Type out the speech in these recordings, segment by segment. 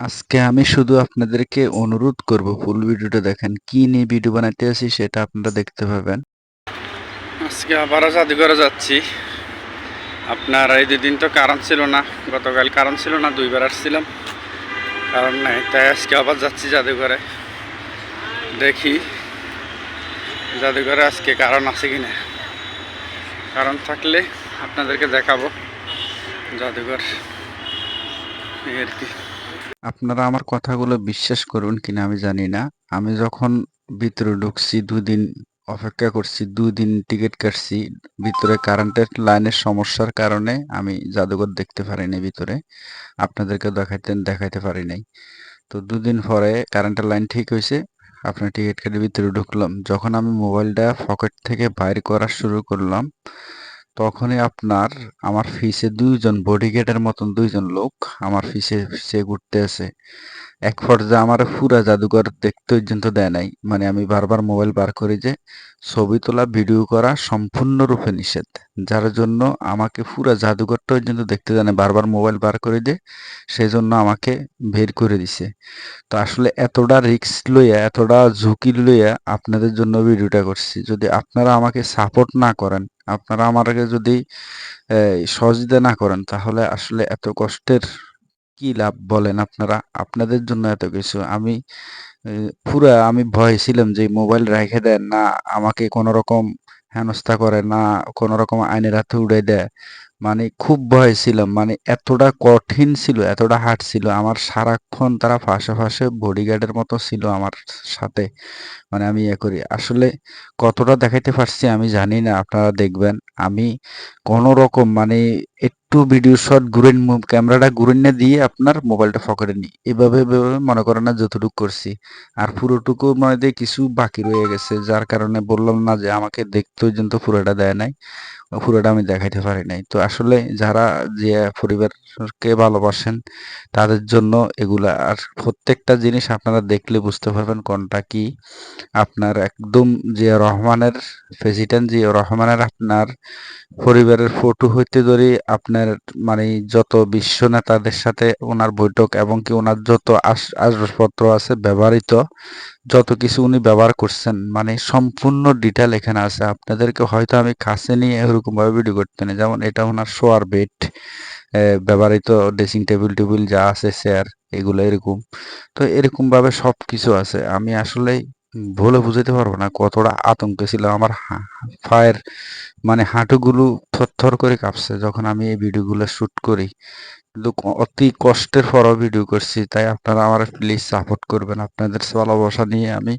আজকে আমি শুধু আপনাদেরকে অনুরোধ করব ফুল ভিডিওটা দেখেন, কি নিয়ে ভিডিও বানাইতে আছি সেটা আপনারা দেখতে পাবেন। আজকে আবারও জাদুঘরে যাচ্ছি। আপনার এই দুদিন তো কারণ ছিল না, গতকাল কারণ ছিল না, দুইবার আসছিলাম। কারণ নাই, তাই আজকে আবার যাচ্ছি জাদুঘরে। দেখি জাদুঘরে আজকে কারণ আছে কি না কারণ থাকলে আপনাদেরকে দেখাবো জাদুঘর। এই আর কি। আপনারা আমার কথাগুলো বিশ্বাস করুন কিনা আমি জানি না। আমি যখন ভিতরে ঢুকছি, দুদিন অপেক্ষা করছি, দুদিন টিকিট কাটছি, ভিতরে কারেন্টের লাইনের সমস্যার কারণে আমি জাদুঘর দেখতে পারিনি ভিতরে। আপনাদেরকে দেখাইতে দেখাইতে পারি নাই। তো দুদিন পরে কারেন্টের লাইন ঠিক হয়েছে আপনার টিকিট কেটে ভিতরে ঢুকলাম। যখন আমি মোবাইলটা পকেট থেকে বাইর করা শুরু করলাম তখনই আপনার, আমার ফিসে দুইজন বডিগার্ডের মতন দুইজন লোক আমার ফিসে ফিসে ঘুরতে আছে এক পর্যায়ে আমার পুরা জাদুঘর দেখতে পর্যন্ত দেয় নাই। মানে আমি বারবার মোবাইল বার করি যে ছবি তোলা, ভিডিও করা সম্পূর্ণরূপে নিষেধ, যার জন্য আমাকে পুরা জাদুঘরটা পর্যন্ত দেখতে জানে, বারবার মোবাইল বার করে দিয়ে সেই জন্য আমাকে বের করে দিছে। তো আসলে এতটা রিস্ক লইয়া, এতটা ঝুঁকি লইয়া আপনাদের জন্য ভিডিওটা করছি। যদি আপনারা আমাকে সাপোর্ট না করেন, আপনারা আমাকে যদি সহযোগিতা না করেন, তাহলে আসলে এত কষ্টের কি লাভ বলেন আপনারা? আপনাদের জন্য এত কিছু। আমি পুরা আমি ভয় ছিলাম যে মোবাইল রেখে দেন না, আমাকে কোনো রকম হেনস্থা করে না কোনো রকম আইনের হাতে উড়ে দেয়। মানে খুব ভয় ছিলাম। মানে এতটা কঠিন ছিল, এতটা হার্ড ছিল। আমার সারাক্ষণ তারা ফাঁসে ফাঁসে বডিগার্ডের মতো ছিল আমার সাথে। মানে আমি ইয়ে করি। আসলে কতটা দেখাইতে পারছি আমি জানি না, আপনারা দেখবেন। আমি কোনো রকম মানে একটু ভিডিও শট ঘুরে ক্যামেরাটা ঘুরে নিয়ে দিয়ে আপনার মোবাইলটা পকেটে নিই এভাবে মনে করেন না যতটুকু করছি। আর পুরোটুকু মানে দিয়ে কিছু বাকি রয়ে গেছে, যার কারণে বললাম না যে আমাকে দেখতে পর্যন্ত পুরোটা দেয় নাই, পুরোটা আমি দেখাইতে পারি নাই। তো আসলে যারা যে পরিবারকে ভালোবাসেন, তাদের জন্য এগুলা আর প্রত্যেকটা জিনিস আপনারা দেখলে বুঝতে পারবেন কোনটা কি। আপনার একদম যে রহমানের প্রেসিডেন্ট জিয়া রহমানের আপনার পরিবারের ফটো হইতে ধরে আপনার মানে যত বিশ্ব নেতাদের সাথে ওনার বৈঠক এবং কি ওনার যত আস- আসবাবপত্র আছে ব্যবহৃত, যত কিছু উনি ব্যবহার করছেন মানে সম্পূর্ণ ডিটেল এখানে আছে। আপনাদেরকে হয়তো আমি কাছে নিয়ে এরকম ভাবে ভিডিও করতে না যেমন এটা ওনার শোয়ার বেড ব্যবহৃত ড্রেসিং টেবিল টেবিল যা আছে চেয়ার এগুলো এরকম। তো এরকম ভাবে সবকিছু আছে। আমি আসলে বলে বুঝাতে পারব না, কতটা আতঙ্কে ছিল আমার পায়ের মানে হাঁটুগুলো থরথর করে কাঁপছে যখন আমি এই ভিডিওগুলো শুট করি। কিন্তু অতি কষ্টের পরও ভিডিও করছি, তাই আপনারা আমার প্লিজ সাপোর্ট করবেন। আপনাদের ভালোবাসা নিয়ে আমি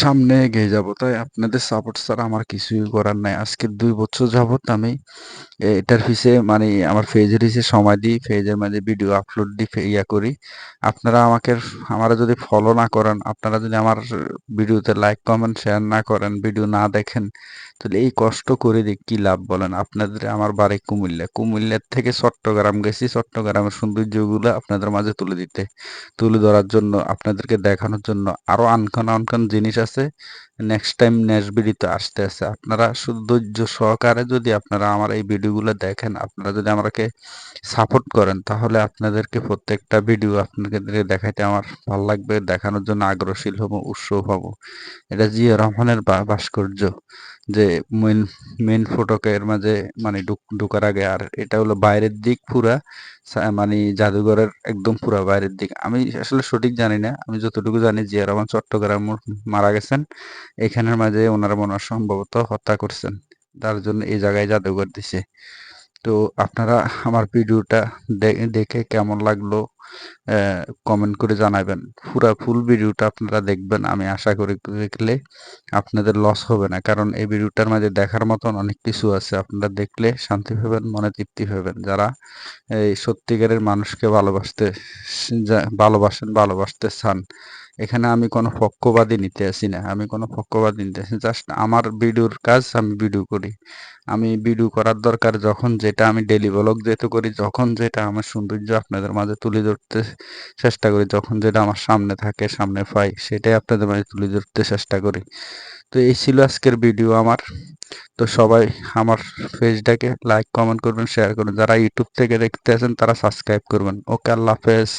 সামনে এগিয়ে যাব, তাই আপনাদের সাপোর্ট ছাড়া আমার কিছুই করার নাই। আজকে দুই বছর যাবত আমি এটার পিছে মানে আমার পেজের পিছে সময় দিই পেজের মাঝে ভিডিও আপলোড দিই ইয়া করি। আপনারা আমাকে আমারা যদি ফলো না করেন, আপনারা যদি আমার ভিডিওতে লাইক কমেন্ট শেয়ার না করেন ভিডিও না দেখেন, তাহলে এই কষ্ট করে দিয়ে কি লাভ বলেন? আপনাদের আমার বাড়ি কুমিল্লা। কুমিল্লার থেকে চট্টগ্রাম গেছি, চট্টগ্রামের সৌন্দর্যগুলো আপনাদের মাঝে তুলে দিতে, তুলে ধরার জন্য, আপনাদেরকে দেখানোর জন্য আরও আনকন আনকন জিনিস আছে। নেক্সট টাইম নেক্সট ভিডিওতে আসতে আছে। আপনারা শুধু ধৈর্য সহকারে যদি আপনারা আমার এই ভিডিওগুলো দেখেন, আপনারা যদি আমাকে সাপোর্ট করেন, তাহলে আপনাদেরকে প্রত্যেকটা ভিডিও আপনাদেরকে দেখাইতে আমার ভালো লাগবে, দেখানোর জন্য আগ্রহশীল হব উৎসব হব। এটা জিয়া রহমানের ভাস্কর্য যে মেন মেন ফটকের মাঝে মানে ঢুক- ঢোকার আগে, আর এটা হলো বাইরের দিক পুরা মানে জাদুঘরের একদম পুরা বাইরের দিক। আমি আসলে সঠিক জানি না, আমি যতটুকু জানি জিয়া রহমান চট্টগ্রাম মারা গেছেন, এখানের মাঝে ওনারা মনে সম্ভবত হত্যা করছেন, তার জন্য এই জায়গায় জাদুঘর দিছে। তো আপনারা আমার ভিডিওটা দেখে কেমন লাগল কমেন্ট করে জানাবেন। পুরা ফুল ভিডিওটা আপনারা দেখবেন, আমি আশা করি দেখলে আপনাদের লস হবে না। কারণ এই ভিডিওটার মাঝে দেখার মতন অনেক কিছু আছে। আপনারা দেখলে শান্তি পাবেন, মনে তৃপ্তি পাবেন। যারা, এই সত্যিকারের মানুষকে ভালোবাসতে ভালোবাসেন, ভালোবাসতে চান এখানে আমি কোনো পক্ষপাতী নিতে আসি না। আমি কোনো পক্ষপাতী নিতে আসি জাস্ট আমার ভিডিওর কাজ আমি ভিডিও করি। আমি ভিডিও করার দরকার যখন যেটা আমি ডেলি ব্লগ যেহেতু করি, যখন যেটা আমার সৌন্দর্য আপনাদের মাঝে তুলে ধরতে চেষ্টা করি, যখন যেটা আমার সামনে থাকে, সামনে পাই, সেটাই আপনাদের মাঝে তুলে ধরতে চেষ্টা করি। তো এই ছিল আজকের ভিডিও আমার। তো সবাই আমার পেজটাকে লাইক কমেন্ট করবেন শেয়ার করবেন। যারা ইউটিউব থেকে দেখতে আছেন তারা সাবস্ক্রাইব করবেন। ওকে আল্লাহ হাফেজ।